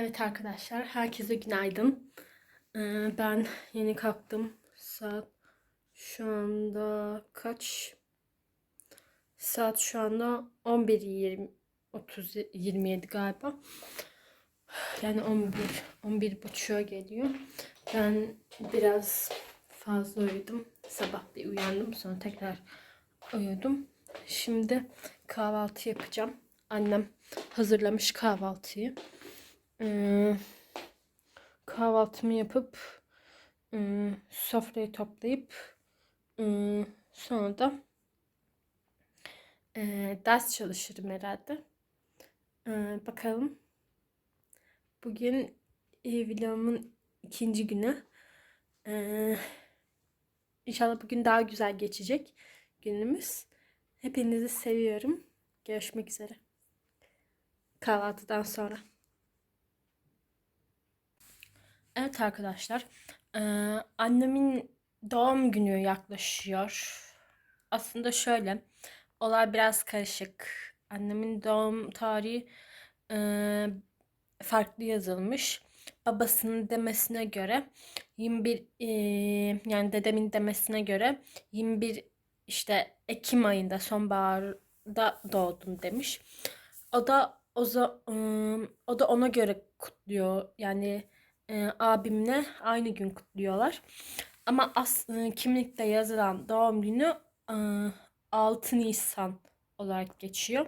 Evet arkadaşlar, herkese günaydın. Ee, ben yeni kalktım. Saat şu anda kaç? Saat şu anda 11.20 30 27 galiba. Yani 11 11 buçuğa geliyor. Ben biraz fazla uyudum. Sabah bir uyandım sonra tekrar uyudum. Şimdi kahvaltı yapacağım. Annem hazırlamış kahvaltıyı. Kahvaltımı yapıp sofrayı toplayıp sonra da ders çalışırım herhalde. Bakalım. Bugün e, vlogumun ikinci günü. E, inşallah bugün daha güzel geçecek günümüz. Hepinizi seviyorum. Görüşmek üzere. Kahvaltıdan sonra. Evet arkadaşlar, eee, annemin doğum günü yaklaşıyor. Aslında şöyle, olay biraz karışık. Annemin doğum tarihi eee, farklı yazılmış. Babasının demesine göre 21 eee, yani dedemin demesine göre 21 işte Ekim ayında sonbaharda doğdum demiş. O da o, ıı, o da ona göre kutluyor. Yani e, abimle aynı gün kutluyorlar. Ama as e, kimlikte yazılan doğum günü e, 6 Nisan olarak geçiyor.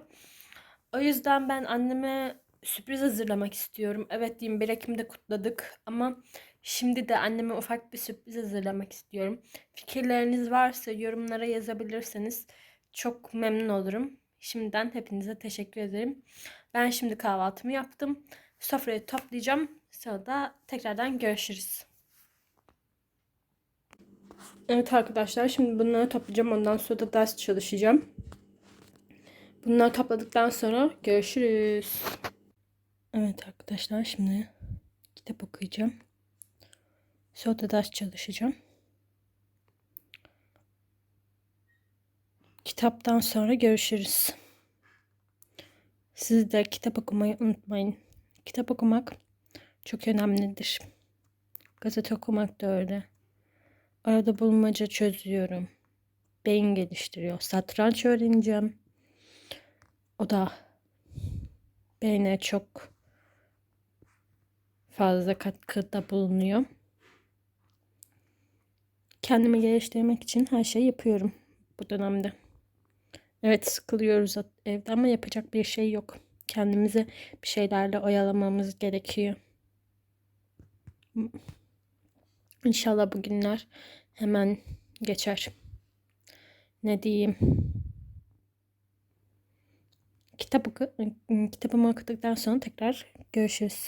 O yüzden ben anneme sürpriz hazırlamak istiyorum. Evet 21 Ekim'de kutladık ama şimdi de anneme ufak bir sürpriz hazırlamak istiyorum. Fikirleriniz varsa yorumlara yazabilirseniz çok memnun olurum. Şimdiden hepinize teşekkür ederim. Ben şimdi kahvaltımı yaptım. Sofrayı toplayacağım. Sonra da tekrardan görüşürüz. Evet arkadaşlar şimdi bunları toplayacağım. Ondan sonra da ders çalışacağım. Bunları topladıktan sonra görüşürüz. Evet arkadaşlar şimdi kitap okuyacağım. Sonra da ders çalışacağım. Kitaptan sonra görüşürüz. Siz de kitap okumayı unutmayın. Kitap okumak çok önemlidir. Gazete okumak da öyle. Arada bulmaca çözüyorum. Beyin geliştiriyor. Satranç öğreneceğim. O da beyne çok fazla katkıda bulunuyor. Kendimi geliştirmek için her şeyi yapıyorum bu dönemde. Evet sıkılıyoruz evde ama yapacak bir şey yok. Kendimizi bir şeylerle oyalamamız gerekiyor. İnşallah bu günler hemen geçer. Ne diyeyim? Kitap kitabımı okuduktan sonra tekrar görüşürüz.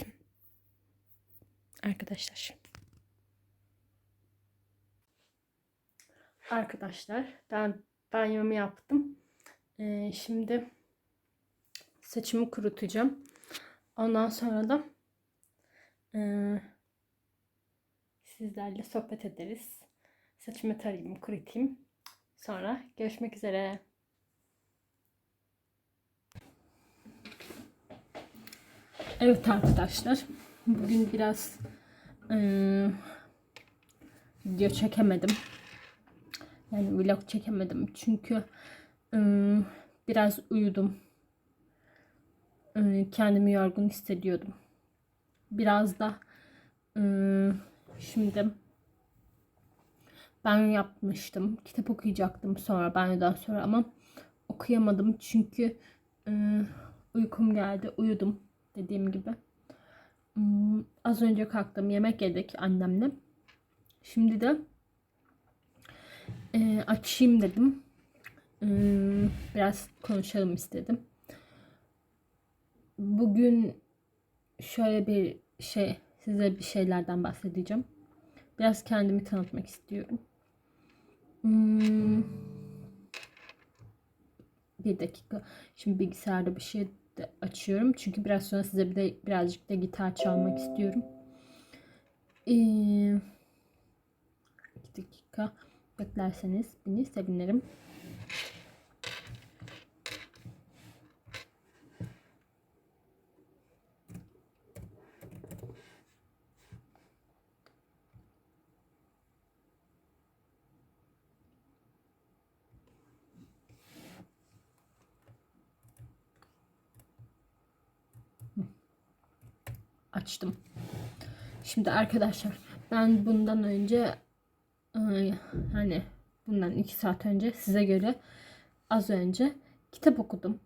Arkadaşlar. Arkadaşlar ben banyomu yaptım. Ee, şimdi saçımı kurutacağım. Ondan sonra da e, sizlerle sohbet ederiz. Saçımı tarayayım, kurutayım. Sonra görüşmek üzere. Evet arkadaşlar. Bugün biraz e, video çekemedim. Yani vlog çekemedim. Çünkü e, biraz uyudum. Kendimi yorgun hissediyordum. Biraz da e, şimdi ben yapmıştım. Kitap okuyacaktım sonra banyodan sonra ama okuyamadım çünkü e, uykum geldi. Uyudum dediğim gibi. Hmm, az önce kalktım. Yemek yedik annemle. Şimdi de e, açayım dedim. E, biraz konuşalım istedim. Bugün şöyle bir şey size bir şeylerden bahsedeceğim. Biraz kendimi tanıtmak istiyorum. Hmm. Bir dakika. Şimdi bilgisayarda bir şey de açıyorum. Çünkü biraz sonra size bir de birazcık da gitar çalmak istiyorum. Ee, iki dakika beklerseniz beni sevinirim. Açtım. Şimdi arkadaşlar ben bundan önce ay, hani bundan iki saat önce size göre az önce kitap okudum.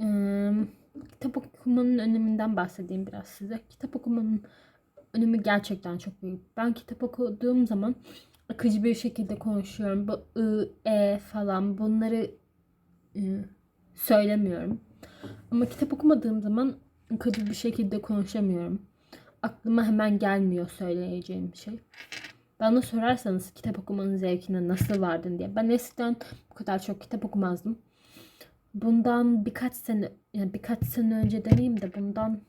Ee, kitap okumanın öneminden bahsedeyim biraz size. Kitap okumanın önemi gerçekten çok büyük. Ben kitap okuduğum zaman akıcı bir şekilde konuşuyorum. Bu ı, e falan bunları e, söylemiyorum. Ama kitap okumadığım zaman akıcı bir şekilde konuşamıyorum. Aklıma hemen gelmiyor söyleyeceğim şey. Bana sorarsanız kitap okumanın zevkine nasıl vardın diye. Ben eskiden bu kadar çok kitap okumazdım. Bundan birkaç sene yani birkaç sene önce demeyeyim de bundan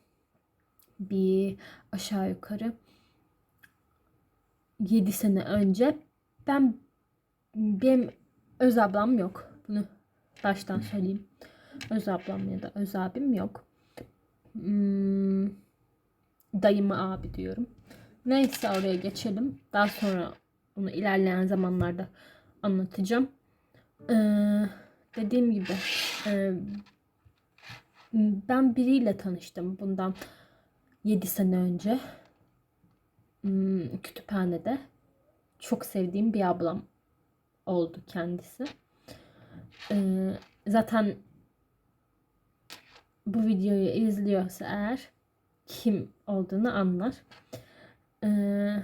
bir aşağı yukarı 7 sene önce ben benim öz ablam yok. Bunu baştan söyleyeyim. Öz ablam ya da öz abim yok. Hmm, dayıma abi diyorum. Neyse oraya geçelim. Daha sonra bunu ilerleyen zamanlarda anlatacağım. Ee, dediğim gibi e, ben biriyle tanıştım bundan 7 sene önce. Hmm, kütüphanede. Çok sevdiğim bir ablam oldu kendisi. Ee, zaten bu videoyu izliyorsa eğer kim olduğunu anlar. Ee,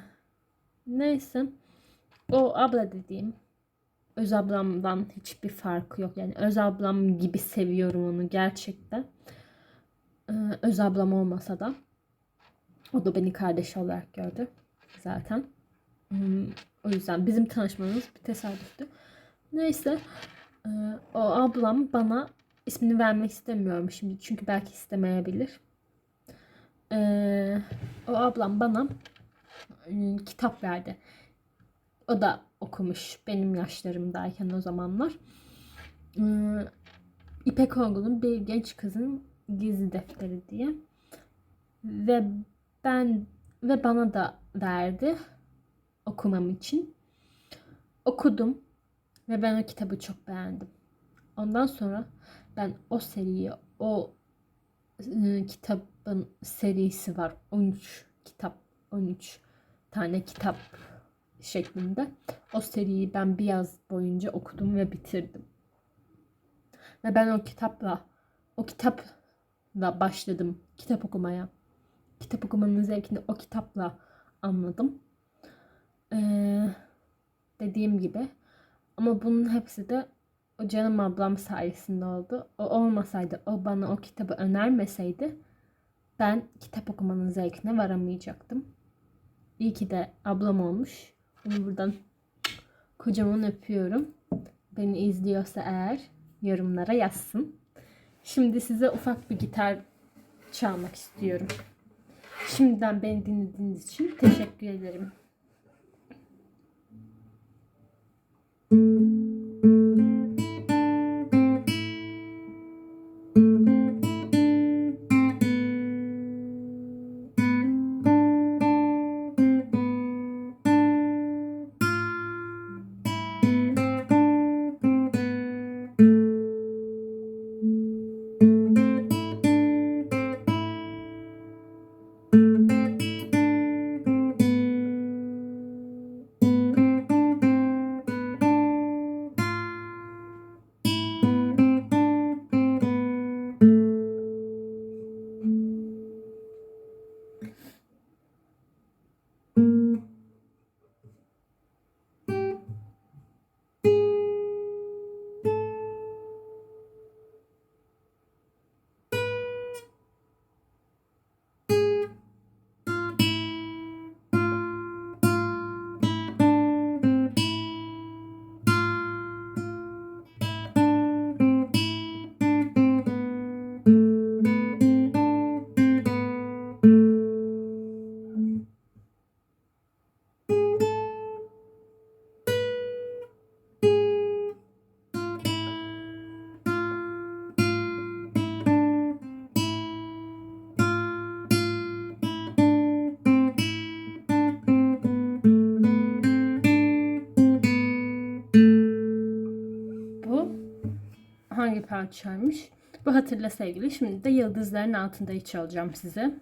neyse. O abla dediğim öz ablamdan hiçbir farkı yok. Yani öz ablam gibi seviyorum onu gerçekten. Ee, öz ablam olmasa da o da beni kardeş olarak gördü zaten. Hmm, o yüzden bizim tanışmamız bir tesadüftü. Neyse. Ee, o ablam bana ismini vermek istemiyorum şimdi çünkü belki istemeyebilir. Ee, o ablam bana e, kitap verdi. O da okumuş benim yaşlarımdayken o zamanlar. Ee, İpek Ongun'un bir genç kızın gizli defteri diye. Ve ben ve bana da verdi okumam için. Okudum ve ben o kitabı çok beğendim. Ondan sonra ben o seriyi, o e, kitabın serisi var. 13 kitap, 13 tane kitap şeklinde. O seriyi ben bir yaz boyunca okudum ve bitirdim. Ve ben o kitapla, o kitapla başladım kitap okumaya. Kitap okumanın zevkini o kitapla anladım. Ee, dediğim gibi. Ama bunun hepsi de o canım ablam sayesinde oldu. O olmasaydı, o bana o kitabı önermeseydi ben kitap okumanın zevkine varamayacaktım. İyi ki de ablam olmuş. Onu buradan kocaman öpüyorum. Beni izliyorsa eğer yorumlara yazsın. Şimdi size ufak bir gitar çalmak istiyorum. Şimdiden beni dinlediğiniz için teşekkür ederim. Hangi parçaymış? Bu hatırla sevgili. Şimdi de yıldızların altında çalacağım size.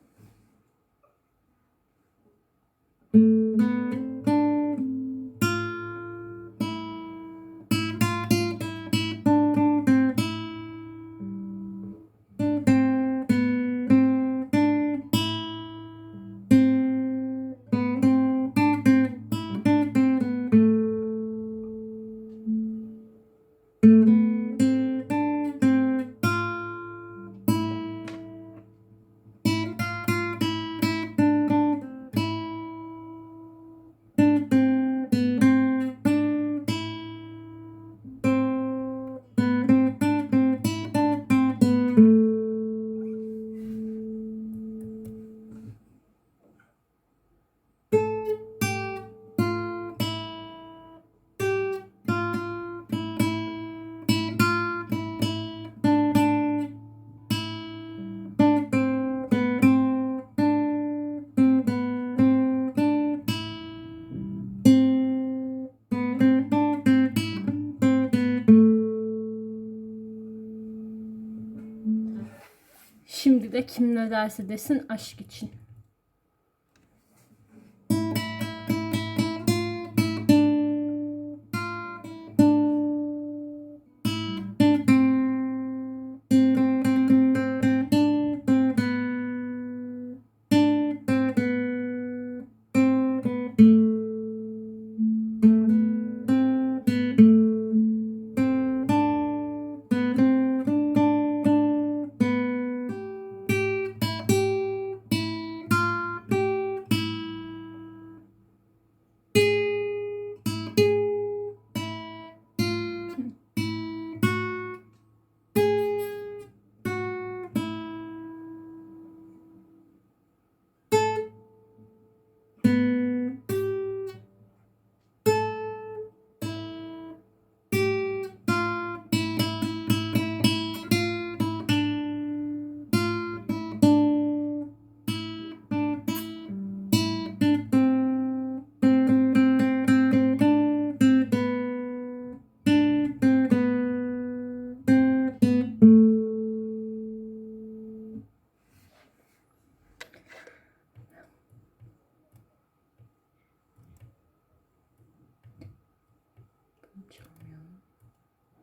Şimdi de kim ne derse desin aşk için.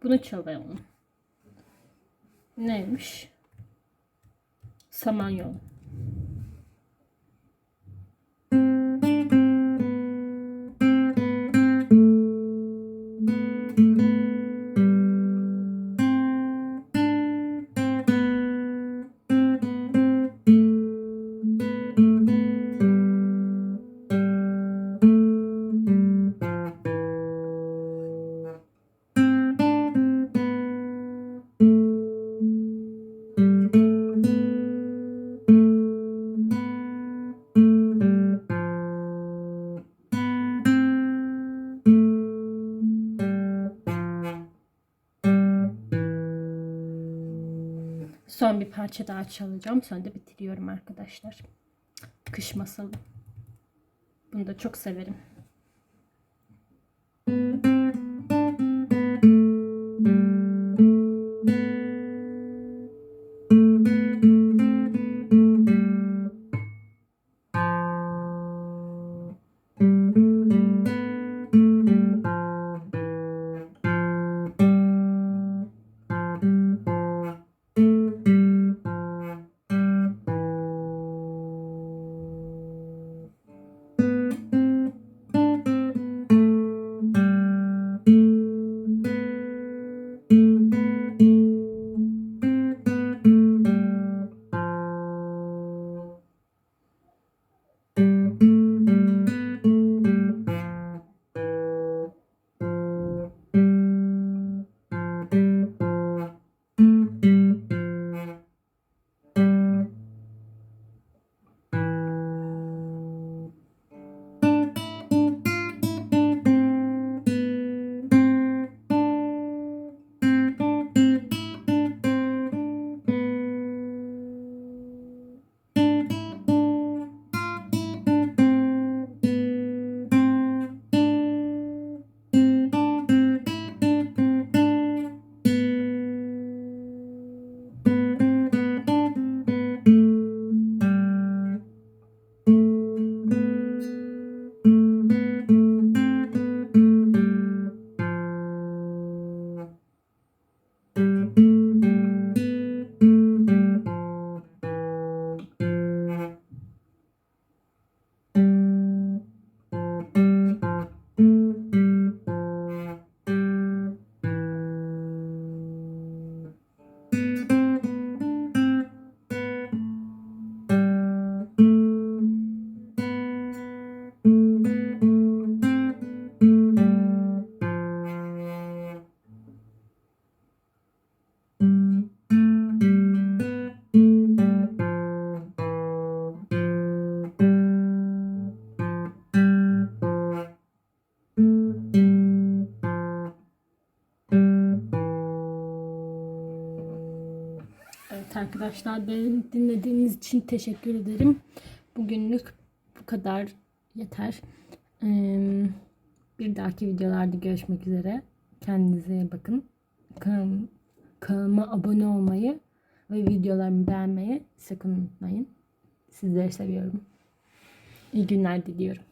Bunu çalalım. Neymiş? Samanyolu. Parça daha çalacağım. Sonra da bitiriyorum arkadaşlar. Kış masalı. Bunu da çok severim. Arkadaşlar beni dinlediğiniz için teşekkür ederim. Bugünlük bu kadar yeter. Bir dahaki videolarda görüşmek üzere. Kendinize iyi bakın. Kanal- kanalıma abone olmayı ve videolarımı beğenmeyi sakın unutmayın. Sizleri seviyorum. İyi günler diliyorum.